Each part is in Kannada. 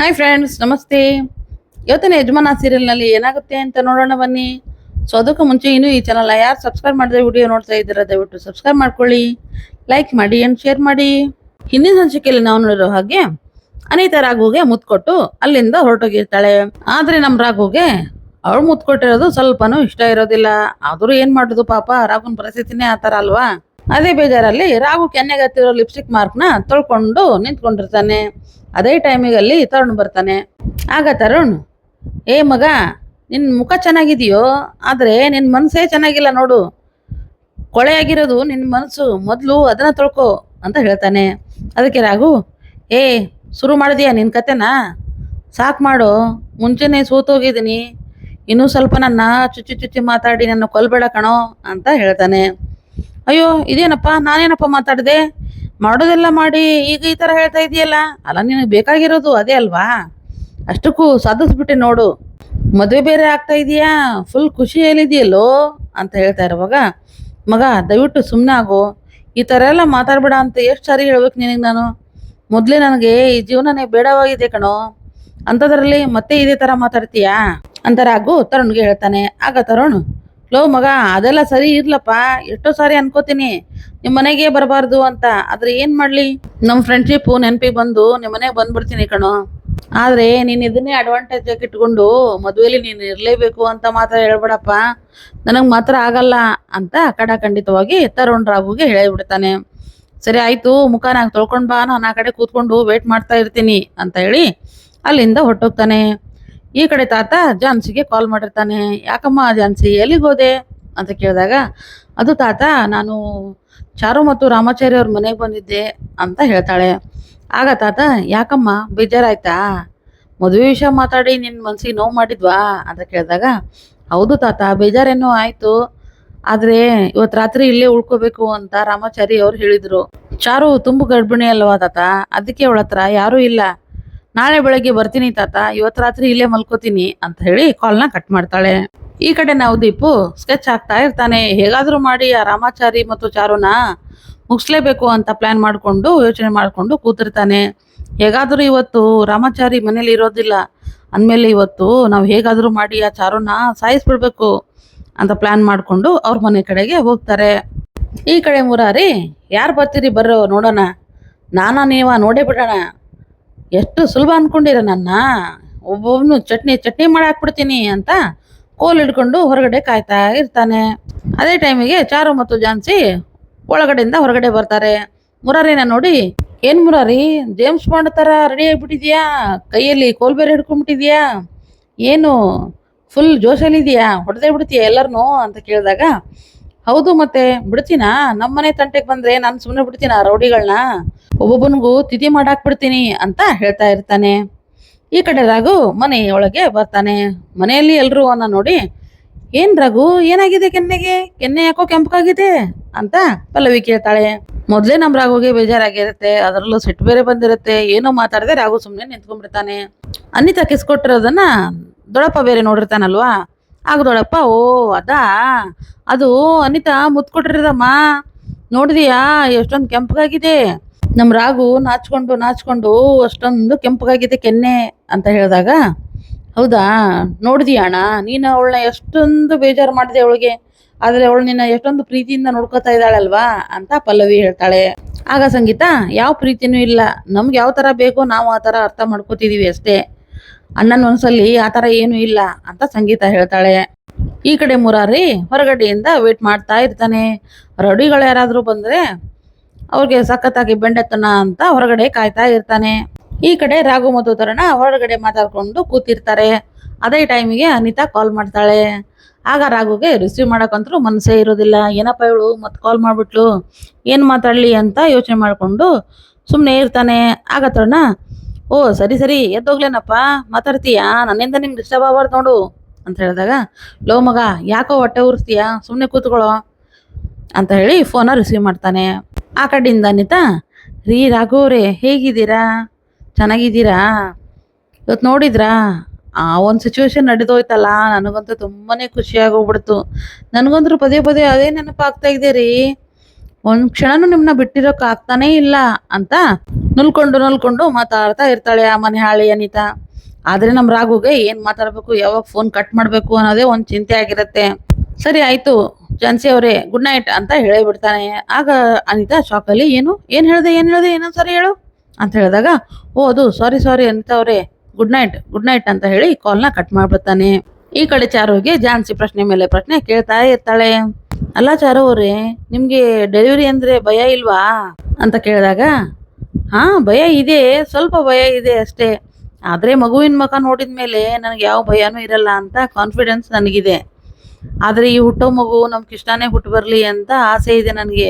ಹಾಯ್ ಫ್ರೆಂಡ್ಸ್ ನಮಸ್ತೆ. ಇವತ್ತಿನ ಯಜಮಾನ ಸೀರಿಯಲ್ನಲ್ಲಿ ಏನಾಗುತ್ತೆ ಅಂತ ನೋಡೋಣ ಬನ್ನಿ. ಸೊ ಅದಕ್ಕೆ ಮುಂಚೆ ಇನ್ನೂ ಈ ಚಾನಲ್ ಯಾರು ಸಬ್ಸ್ಕ್ರೈಬ್ ಮಾಡಿದ್ರೆ ವಿಡಿಯೋ ನೋಡ್ತಾ ಇದ್ದೀರಾ, ದಯವಿಟ್ಟು ಸಬ್ಸ್ಕ್ರೈಬ್ ಮಾಡ್ಕೊಳ್ಳಿ. ಲೈಕ್ ಮಾಡಿ ಆ್ಯಂಡ್ ಶೇರ್ ಮಾಡಿ. ಹಿಂದಿನ ಸಂಚಿಕೆಯಲ್ಲಿ ನಾವು ನೋಡಿರೋ ಹಾಗೆ ಅನಿತಾ ರಾಘುಗೆ ಮುತ್ಕೊಟ್ಟು ಅಲ್ಲಿಂದ ಹೊರಟೋಗಿರ್ತಾಳೆ. ಆದ್ರೆ ನಮ್ಮ ರಾಘುಗೆ ಅವಳು ಮುತ್ಕೊಟ್ಟಿರೋದು ಸ್ವಲ್ಪನೂ ಇಷ್ಟ ಇರೋದಿಲ್ಲ. ಆದರೂ ಏನು ಮಾಡೋದು ಪಾಪ ರಾಘುನ ಪರಿಸ್ಥಿತಿನೇ ಆ ಥರ ಅಲ್ವಾ? ಅದೇ ಬೇಜಾರಲ್ಲಿ ರಾಘು ಕೆನ್ನೆಗೆ ಹತ್ತಿರೋ ಲಿಪ್ಸ್ಟಿಕ್ ಮಾರ್ಕ್ನ ತೊಳ್ಕೊಂಡು ನಿಂತ್ಕೊಂಡಿರ್ತಾನೆ. ಅದೇ ಟೈಮಿಗಲ್ಲಿ ತರುಣ್ ಬರ್ತಾನೆ. ಆಗ ತರುಣ್, ಏ ಮಗ ನಿನ್ನ ಮುಖ ಚೆನ್ನಾಗಿದೆಯೋ? ಆದರೆ ನಿನ್ನ ಮನಸ್ಸೇ ಚೆನ್ನಾಗಿಲ್ಲ ನೋಡು. ಕೊಳೆ ಆಗಿರೋದು ನಿನ್ನ ಮನಸ್ಸು ಮೊದಲು ಅದನ್ನ ತೊಳ್ಕೊ, ಅಂತ ಹೇಳ್ತಾನೆ. ಅದಕ್ಕೆ ರಾಘು, ಏ ಶುರು ಮಾಡಿದೀಯಾ ನಿನ್ನ ಕತೆನಾ? ಸಾಕು ಮಾಡು. ಮುಂಚೆನೇ ಸೋತೋಗಿದ್ದೀನಿ ಇನ್ನೂ ಸ್ವಲ್ಪ ನನ್ನ ಚುಚ್ಚಿ ಚುಚ್ಚಿ ಮಾತಾಡಿ ನನ್ನ ಕೊಲ್ಬೇಡ ಕಣೋ, ಅಂತ ಹೇಳ್ತಾನೆ. ಅಯ್ಯೋ, ಇದೇನಪ್ಪ? ನಾನೇನಪ್ಪ ಮಾತಾಡಿದೆ? ಮಾಡೋದೆಲ್ಲ ಮಾಡಿ ಈಗ ಈ ಥರ ಹೇಳ್ತಾ ಇದೆಯಲ್ಲ? ಅಲ್ಲ, ನಿನಗೆ ಬೇಕಾಗಿರೋದು ಅದೇ ಅಲ್ವಾ? ಅಷ್ಟಕ್ಕೂ ಸಾಧಿಸ್ಬಿಟ್ಟೆ ನೋಡು. ಮದುವೆ ಬೇರೆ ಆಗ್ತಾ ಇದೆಯಾ? ಫುಲ್ ಖುಷಿಯಲ್ಲಿದೆಯಲ್ಲೋ ಅಂತ ಹೇಳ್ತಾ ಇರುವಾಗ, ಮಗ, ದಯವಿಟ್ಟು ಸುಮ್ಮನೆ ಆಗು. ಈ ಥರ ಎಲ್ಲ ಮಾತಾಡ್ಬೇಡ ಅಂತ ಎಷ್ಟು ಸಾರಿ ಹೇಳ್ಬೇಕು ನಿನಗೆ ನಾನು? ಮೊದಲೇ ನನಗೆ ಈ ಜೀವನನೇ ಬೇಡವಾಗಿದೆ ಕಣೋ. ಅಂಥದ್ರಲ್ಲಿ ಮತ್ತೆ ಇದೇ ಥರ ಮಾತಾಡ್ತೀಯಾ? ಅಂತ ರಾಘು ತರುಣ್ಗೆ ಹೇಳ್ತಾನೆ. ಆಗ ತರುಣ್ ಲೋ ಮಗ, ಅದೆಲ್ಲ ಸರಿ ಇರ್ಲಪ್ಪ, ಎಷ್ಟೋ ಸಾರಿ ಅನ್ಕೋತೀನಿ. ನಿಮ್ಮ ಮನೆಗೆ ಬರಬಾರ್ದು ಅಂತ. ಆದ್ರೆ ಏನ್ ಮಾಡ್ಲಿ? ನಮ್ಮ ಫ್ರೆಂಡ್ಶಿಪ್ ನೆನಪಿಗೆ ಬಂದು ನಿಮ್ಮ ಮನೆಗೆ ಬಂದ್ಬಿಡ್ತೀನಿ ಕಣೋ. ಆದ್ರೆ ನೀನ್ ಇದನ್ನೇ ಅಡ್ವಾಂಟೇಜ್ ಆಗಿ ಇಟ್ಕೊಂಡು ಮದುವೆಲಿ ನೀನು ಇರ್ಲೇಬೇಕು ಅಂತ ಮಾತ್ರ ಹೇಳ್ಬೇಡಪ್ಪ. ನನಗ್ ಮಾತ್ರ ಆಗಲ್ಲ ಅಂತ ಖಂಡಿತವಾಗಿ ತರುಣ್ ರಾಘುಗೆ ಹೇಳಿಬಿಡ್ತಾನೆ. ಸರಿ ಆಯ್ತು ಮುಖ ನಾಗ ತೊಳ್ಕೊಂಡ್ ಬಾ, ನಾನು ಆ ಕಡೆ ಕೂತ್ಕೊಂಡು ವೇಟ್ ಮಾಡ್ತಾ ಇರ್ತೀನಿ ಅಂತ ಹೇಳಿ ಅಲ್ಲಿಂದ ಹೊರಟೋಗ್ತಾನೆ. ಈ ಕಡೆ ತಾತ ಜಾನ್ಸಿಗೆ ಕಾಲ್ ಮಾಡಿರ್ತಾನೆ. ಯಾಕಮ್ಮ ಜಾನ್ಸಿ ಹೋದೆ? ಅಂತ ಕೇಳಿದಾಗ, ಅದು ತಾತ, ನಾನು ಚಾರು ಮತ್ತು ರಾಮಾಚಾರಿ ಅವ್ರ ಮನೆಗೆ ಬಂದಿದ್ದೆ ಅಂತ ಹೇಳ್ತಾಳೆ. ಆಗ ತಾತ, ಯಾಕಮ್ಮ, ಬೇಜಾರಾಯ್ತಾ? ಮದುವೆ ವಿಷಯ ಮಾತಾಡಿ ನಿನ್ನ ಮನ್ಸಿಗೆ ನೋವು ಮಾಡಿದ್ವಾ? ಅಂತ ಕೇಳಿದಾಗ, ಹೌದು ತಾತ, ಬೇಜಾರೇನೋ ಆಯಿತು. ಆದ್ರೆ ಇವತ್ತು ರಾತ್ರಿ ಇಲ್ಲೇ ಉಳ್ಕೋಬೇಕು ಅಂತ ರಾಮಾಚಾರಿ ಅವ್ರು ಹೇಳಿದ್ರು. ಚಾರು ತುಂಬು ಗರ್ಭಿಣಿ ಅಲ್ವಾ ತಾತ? ಅದಕ್ಕೆ ಅವಳ ಹತ್ರ ಯಾರೂ ಇಲ್ಲ. ನಾಳೆ ಬೆಳಗ್ಗೆ ಬರ್ತೀನಿ ತಾತ ಇವತ್ತು ರಾತ್ರಿ ಇಲ್ಲೇ ಮಲ್ಕೋತೀನಿ ಅಂತ ಹೇಳಿ ಕಾಲ್ನ ಕಟ್ ಮಾಡ್ತಾಳೆ. ಈ ಕಡೆ ನಾವು ದೀಪು ಸ್ಕೆಚ್ ಹಾಕ್ತಾ ಇರ್ತಾನೆ. ಹೇಗಾದ್ರೂ ಮಾಡಿ ಆ ರಾಮಾಚಾರಿ ಮತ್ತು ಚಾರುನ ಮುಗಿಸ್ಲೇಬೇಕು ಅಂತ ಪ್ಲಾನ್ ಮಾಡಿಕೊಂಡು, ಯೋಚನೆ ಮಾಡಿಕೊಂಡು ಕೂತಿರ್ತಾನೆ. ಹೇಗಾದ್ರೂ ಇವತ್ತು ರಾಮಾಚಾರಿ ಮನೇಲಿ ಇರೋದಿಲ್ಲ. ಅಂದಮೇಲೆ ಇವತ್ತು ನಾವು ಹೇಗಾದ್ರೂ ಮಾಡಿ ಆ ಚಾರುನ ಸಾಯಿಸ್ಬಿಡ್ಬೇಕು ಅಂತ ಪ್ಲಾನ್ ಮಾಡಿಕೊಂಡು ಅವ್ರ ಮನೆ ಕಡೆಗೆ ಹೋಗ್ತಾರೆ. ಈ ಕಡೆ ಮುರಾರಿ, ಯಾರು ಬರ್ತೀರಿ ಬರ್ರೋ ನೋಡೋಣ. ನಾನಾ ನೀವ ನೋಡೇ ಬಿಡೋಣ. ಎಷ್ಟು ಸುಲಭ ಅನ್ಕೊಂಡಿರ ನನ್ನ? ಒಬ್ಬೊಬ್ಬನು ಚಟ್ನಿ ಚಟ್ನಿ ಮಾಡಿ ಹಾಕ್ಬಿಡ್ತೀನಿ ಅಂತ ಕೋಲ್ ಹಿಡ್ಕೊಂಡು ಹೊರಗಡೆ ಕಾಯ್ತಾ ಇರ್ತಾನೆ. ಅದೇ ಟೈಮಿಗೆ ಚಾರು ಮತ್ತು ಜಾನ್ಸಿ ಒಳಗಡೆಯಿಂದ ಹೊರಗಡೆ ಬರ್ತಾರೆ. ಮುರಾರಿನ ನೋಡಿ, ಏನು ಮುರಾರಿ, ಜೇಮ್ಸ್ ಬಾಂಡ್ ತರ ರೆಡಿ ಆಗಿಬಿಟ್ಟಿದ್ಯಾ? ಕೈಯಲ್ಲಿ ಕೋಲ್ ಬೇರೆ ಹಿಡ್ಕೊಂಡ್ಬಿಟ್ಟಿದ್ಯಾ? ಏನು ಫುಲ್ ಜೋಶಲ್ಲಿದ್ಯಾ ಹೊಡೆದೇ ಬಿಡ್ತೀಯಾ ಎಲ್ಲರನ್ನೂ ಅಂತ ಕೇಳಿದಾಗ ಹೌದು ಮತ್ತೆ, ಬಿಡ್ತೀನಾ? ನಮ್ಮನೆ ತಂಟೆಗೆ ಬಂದ್ರೆ ನಾನು ಸುಮ್ಮನೆ ಬಿಡ್ತೀನ ರೌಡಿಗಳನ್ನ ಒಬ್ಬೊಬ್ಬನಿಗೂ ತಿಥಿ ಮಾಡಾಕ್ಬಿಡ್ತೀನಿ ಅಂತ ಹೇಳ್ತಾ ಇರ್ತಾನೆ. ಈ ಕಡೆ ರಾಘು ಒಳಗೆ ಬರ್ತಾನೆ. ಮನೆಯಲ್ಲಿ ಎಲ್ರು ಅನ್ನ ನೋಡಿ, ಏನ್ ರಘು, ಏನಾಗಿದೆ ಕೆನ್ನೆಗೆ? ಕೆನ್ನೆ ಯಾಕೋ ಕೆಂಪಗಾಗಿದೆ? ಅಂತ ಪಲ್ಲವಿ ಕೇಳ್ತಾಳೆ. ಮೊದಲೇ ನಮ್ ರಾಘುಗೆ ಬೇಜಾರಾಗಿರುತ್ತೆ, ಅದರಲ್ಲೂ ಸಿಟ್ಟು ಬೇರೆ ಬಂದಿರುತ್ತೆ, ಏನೋ ಮಾತಾಡದೆ ರಾಘು ಸುಮ್ಮನೆ ನಿಂತ್ಕೊಂಡ್ಬಿಡ್ತಾನೆ. ಅನಿತಾ ಕಿಸ್ಕೊಟ್ಟಿರೋದನ್ನ ದೊಡಪ್ಪ ಬೇರೆ ನೋಡಿರ್ತಾನಲ್ವಾ? ಆಗ ದೊಡ್ಡಪ್ಪ ಓ, ಅದಾ? ಅದು ಅನಿತಾ ಮುತ್ಕೊಟ್ರಿದಮ್ಮ ನೋಡಿದ್ಯಾ? ಎಷ್ಟೊಂದು ಕೆಂಪಗಾಗಿದೆ. ನಮ್ಮ ರಾಗು ನಾಚ್ಕೊಂಡು ನಾಚ್ಕೊಂಡು ಅಷ್ಟೊಂದು ಕೆಂಪಗಾಗಿದೆ ಕೆನ್ನೆ ಅಂತ ಹೇಳಿದಾಗ, ಹೌದಾ? ನೋಡಿದೀಯ ಅಣ್ಣ? ನೀನು ಅವಳನ್ನ ಎಷ್ಟೊಂದು ಬೇಜಾರು ಮಾಡಿದೆ ಅವಳಿಗೆ. ಆದರೆ ಅವಳು ನಿನ್ನ ಎಷ್ಟೊಂದು ಪ್ರೀತಿಯಿಂದ ನೋಡ್ಕೊತಾ ಇದ್ದಾಳಲ್ವಾ ಅಂತ ಪಲ್ಲವಿ ಹೇಳ್ತಾಳೆ. ಆಗ ಸಂಗೀತ, ಯಾವ ಪ್ರೀತಿನೂ ಇಲ್ಲ. ನಮ್ಗೆ ಯಾವ ತರ ಬೇಕೋ ನಾವು ಆ ತರ ಅರ್ಥ ಮಾಡ್ಕೋತಿದೀವಿ ಅಷ್ಟೇ. ಅಣ್ಣನ ಒಂದ್ಸಲಿ ಆ ತರ ಏನೂ ಇಲ್ಲ ಅಂತ ಸಂಗೀತ ಹೇಳ್ತಾಳೆ. ಈ ಕಡೆ ಮುರಾರಿ ಹೊರಗಡೆಯಿಂದ ವೇಟ್ ಮಾಡ್ತಾ ಇರ್ತಾನೆ. ರೌಡಿಗಳು ಯಾರಾದ್ರೂ ಬಂದ್ರೆ ಅವ್ರಿಗೆ ಸಖತ್ತಾಗಿ ಬೆಂಡೆತ್ತನ ಅಂತ ಹೊರಗಡೆ ಕಾಯ್ತಾ ಇರ್ತಾನೆ. ಈ ಕಡೆ ರಾಘು ಮತ್ತು ತರಣ ಹೊರಗಡೆ ಮಾತಾಡ್ಕೊಂಡು ಕೂತಿರ್ತಾರೆ. ಅದೇ ಟೈಮಿಗೆ ಅನಿತಾ ಕಾಲ್ ಮಾಡ್ತಾಳೆ. ಆಗ ರಾಘುಗೆ ರಿಸೀವ್ ಮಾಡಕ್ಕಂತೂ ಮನಸ್ಸೇ ಇರೋದಿಲ್ಲ. ಏನಪ್ಪ ಇವಳು ಮತ್ತೆ ಕಾಲ್ ಮಾಡ್ಬಿಟ್ಲು? ಏನು ಮಾತಾಡ್ಲಿ ಅಂತ ಯೋಚನೆ ಮಾಡಿಕೊಂಡು ಸುಮ್ಮನೆ ಇರ್ತಾನೆ. ಆಗ ತರುಣ ಓ, ಸರಿ ಸರಿ ಎದ್ದೋಗ್ಲೇನಪ್ಪ ಮಾತಾಡ್ತೀಯಾ? ನನ್ನಿಂದ ನಿಂಗೆ ಡಿಸ್ಟರ್ಬ್ ಆಗಬಾರ್ದು ನೋಡು ಅಂತ ಹೇಳಿದಾಗ, ಲೋ ಮಗ, ಯಾಕೋ ಹೊಟ್ಟೆ ಉರಿಸ್ತೀಯಾ? ಸುಮ್ಮನೆ ಕೂತ್ಕೊಳ್ಳೋ ಅಂತ ಹೇಳಿ ಫೋನ ರಿಸೀವ್ ಮಾಡ್ತಾನೆ. ಆ ಕಡೆಯಿಂದ ಅನಿತಾ, ರೀ ರಾಘವ್ರೆ ಹೇಗಿದ್ದೀರಾ? ಚೆನ್ನಾಗಿದ್ದೀರಾ? ಇವತ್ತು ನೋಡಿದ್ರಾ? ಆ ಒಂದು ಸಿಚುವೇಶನ್ ನಡೆದೋಯ್ತಲ್ಲ, ನನಗಂತೂ ತುಂಬಾ ಖುಷಿ ಆಗೋಗ್ಬಿಡ್ತು ನನಗಂತೂ ಪದೇ ಪದೇ ಅದೇ ನೆನಪಾಗ್ತಾ ಇದೆ ರೀ. ಒಂದು ಕ್ಷಣನೂ ನಿಮ್ಮನ್ನ ಬಿಟ್ಟಿರೋಕೆ ಆಗ್ತಾನೇ ಇಲ್ಲ ಅಂತ ನುಲ್ಕೊಂಡು ನುಲ್ಕೊಂಡು ಮಾತಾಡ್ತಾ ಇರ್ತಾಳೆ ಆ ಮನೆ ಹಾಳಿ ಅನಿತಾ. ಆದ್ರೆ ನಮ್ಮ ರಾಘುಗೆ ಏನ್ ಮಾತಾಡ್ಬೇಕು, ಯಾವಾಗ ಫೋನ್ ಕಟ್ ಮಾಡ್ಬೇಕು ಅನ್ನೋದೇ ಒಂದ್ ಚಿಂತೆ ಆಗಿರತ್ತೆ. ಸರಿ ಆಯ್ತು ಜಾನ್ಸಿ ಅವರೇ ಗುಡ್ ನೈಟ್ ಅಂತ ಹೇಳೇ ಬಿಡ್ತಾನೆ. ಆಗ ಅನಿತಾ ಶಾಕಲ್ಲಿ ಏನು? ಏನ್ ಹೇಳ್ದೆ ಏನ್ ಹೇಳ್ದೆ ಏನೋ ಸರಿ ಹೇಳು ಅಂತ ಹೇಳಿದಾಗ, ಓ, ಅದು ಸಾರಿ ಸಾರಿ ಅನಿತಾ ಅವರೇ ಗುಡ್ ನೈಟ್ ಗುಡ್ ನೈಟ್ ಅಂತ ಹೇಳಿ ಕಾಲ್ನ ಕಟ್ ಮಾಡ್ಬಿಡ್ತಾನೆ. ಈ ಕಡೆ ಚಾರುಗೆ ಜಾನ್ಸಿ ಪ್ರಶ್ನೆ ಮೇಲೆ ಪ್ರಶ್ನೆ ಕೇಳ್ತಾ ಇರ್ತಾಳೆ. ಅಲ್ಲ ಚಾರು ಅವ್ರೆ, ನಿಮ್ಗೆ ಡೆಲಿವರಿ ಅಂದ್ರೆ ಭಯ ಇಲ್ವಾ? ಅಂತ ಕೇಳಿದಾಗ ಹಾ, ಭಯ ಇದೆ. ಸ್ವಲ್ಪ ಭಯ ಇದೆ ಅಷ್ಟೇ. ಆದ್ರೆ ಮಗುವಿನ ಮುಖ ನೋಡಿದ ಮೇಲೆ ನನಗೆ ಯಾವ ಭಯನೂ ಇರಲ್ಲ ಅಂತ ಕಾನ್ಫಿಡೆನ್ಸ್ ನನಗಿದೆ. ಆದ್ರೆ ಈ ಹುಟ್ಟೋ ಮಗು ನಮ್ಮ ಕೃಷ್ಣನೇ ಹುಟ್ಟು ಬರಲಿ ಅಂತ ಆಸೆ ಇದೆ ನನಗೆ.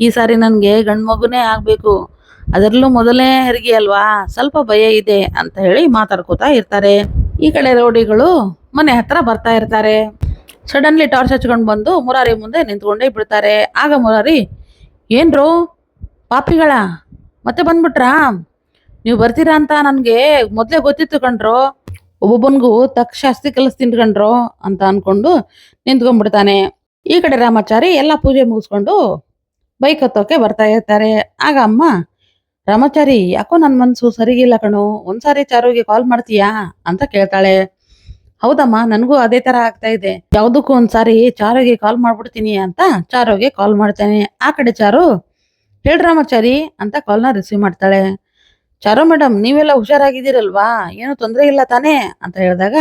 ಈ ಸಾರಿ ನನಗೆ ಗಂಡು ಮಗುನೇ ಆಗಬೇಕು. ಅದರಲ್ಲೂ ಮೊದಲನೇ ಹೆರಿಗೆ ಅಲ್ವಾ? ಸ್ವಲ್ಪ ಭಯ ಇದೆ ಅಂತ ಹೇಳಿ ಮಾತಾಡ್ಕೋತಾ ಇರ್ತಾರೆ. ಈ ಕಡೆ ರೌಡಿಗಳು ಮನೆ ಹತ್ರ ಬರ್ತಾ ಇರ್ತಾರೆ. ಸಡನ್ಲಿ ಟಾರ್ಚ್ ಹಚ್ಕೊಂಡು ಬಂದು ಮುರಾರಿ ಮುಂದೆ ನಿಂತ್ಕೊಂಡೇ ಬಿಡ್ತಾರೆ. ಆಗ ಮುರಾರಿ, ಏನ್ರೋ? ಪಾಪಿಗಳ? ಮತ್ತೆ ಬಂದ್ಬಿಟ್ರಾ? ನೀವು ಬರ್ತೀರಾ ಅಂತ ನನಗೆ ಮೊದಲೇ ಗೊತ್ತಿತ್ತು ಕಣ್ರೋ. ಒಬ್ಬೊಬ್ಬನಿಗೂ ತಕ್ಷ ಶಾಸ್ತಿ ಕೆಲಸ ಅಂತ ಅನ್ಕೊಂಡು ನಿಂತ್ಕೊಂಡ್ಬಿಡ್ತಾನೆ. ಈ ಕಡೆ ರಾಮಾಚಾರಿ ಎಲ್ಲ ಪೂಜೆ ಮುಗಿಸ್ಕೊಂಡು ಬೈಕ್ ಹತ್ತೋಕೆ ಬರ್ತಾ ಇರ್ತಾರೆ. ಆಗ ಅಮ್ಮ, ರಾಮಾಚಾರಿ, ಯಾಕೋ ನನ್ನ ಮನಸ್ಸು ಸರಿಗಿಲ್ಲ ಕಣು. ಒಂದ್ಸಾರಿ ಚಾರುಗೆ ಕಾಲ್ ಮಾಡ್ತೀಯಾ? ಅಂತ ಕೇಳ್ತಾಳೆ. ಹೌದಮ್ಮ, ನನಗೂ ಅದೇ ತರ ಆಗ್ತಾ ಇದೆ. ಯಾವುದಕ್ಕೂ ಒಂದ್ಸಾರಿ ಚಾರುಗೆ ಕಾಲ್ ಮಾಡ್ಬಿಡ್ತೀನಿ ಅಂತ ಚಾರುಗೆ ಕಾಲ್ ಮಾಡ್ತಾನೆ. ಆ ಕಡೆ ಚಾರು ರಾಮಾಚಾರಿ ಅಂತ ಕಾಲ್ನ ರಿಸೀವ್ ಮಾಡ್ತಾಳೆ. ಚಾರು ಮೇಡಮ್, ನೀವೆಲ್ಲ ಹುಷಾರಾಗಿದ್ದೀರಲ್ವಾ? ಏನು ತೊಂದರೆ ಇಲ್ಲ ತಾನೇ? ಅಂತ ಹೇಳಿದಾಗ,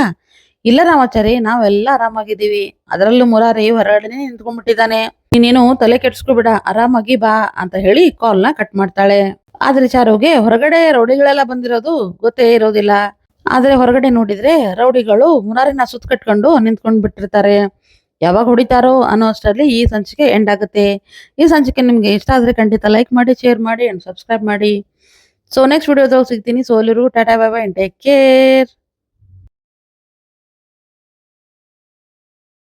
ಇಲ್ಲ ರಾಮಾಚಾರಿ, ನಾವೆಲ್ಲ ಆರಾಮಾಗಿದ್ದೀವಿ. ಅದರಲ್ಲೂ ಮುರಾರಿ ಹೊರಾಡನೆ ನಿಂತ್ಕೊಂಡ್ಬಿಟ್ಟಿದ್ದಾನೆ. ನೀನೇನು ತಲೆ ಕೆಡ್ಸ್ಕೊಬೇಡ, ಆರಾಮಾಗಿ ಬಾ ಅಂತ ಹೇಳಿ ಕಾಲ್ನ ಕಟ್ ಮಾಡ್ತಾಳೆ. ಆದ್ರೆ ಚಾರುಗೆ ಹೊರಗಡೆ ರೌಡಿಗಳೆಲ್ಲ ಬಂದಿರೋದು ಗೊತ್ತೇ ಇರೋದಿಲ್ಲ. ಆದ್ರೆ ಹೊರಗಡೆ ನೋಡಿದ್ರೆ ರೌಡಿಗಳು ಮುರಾರಿನ ಸುತ್ತ ಕಟ್ಕೊಂಡು ನಿಂತ್ಕೊಂಡ್ ಬಿಟ್ಟಿರ್ತಾರೆ ಯಾವಾಗ ಹೊಡಿತಾರೋ ಅನ್ನೋ ಅಷ್ಟರಲ್ಲಿ ಈ ಸಂಚಿಕೆ ಎಂಡ್ ಆಗುತ್ತೆ. ಈ ಸಂಚಿಕೆ ನಿಮಗೆ ಇಷ್ಟ ಆದ್ರೆ ಖಂಡಿತ ಲೈಕ್ ಮಾಡಿ ಶೇರ್ ಮಾಡಿ ಅಂಡ್ ಸಬ್ಸ್ಕ್ರೈಬ್ ಮಾಡಿ. ಸೊ ನೆಕ್ಸ್ಟ್ ವಿಡಿಯೋದಾಗ ಸಿಗ್ತೀನಿ. ಸೊ ಎಲ್ಲರಿಗೂ tata bye bye take care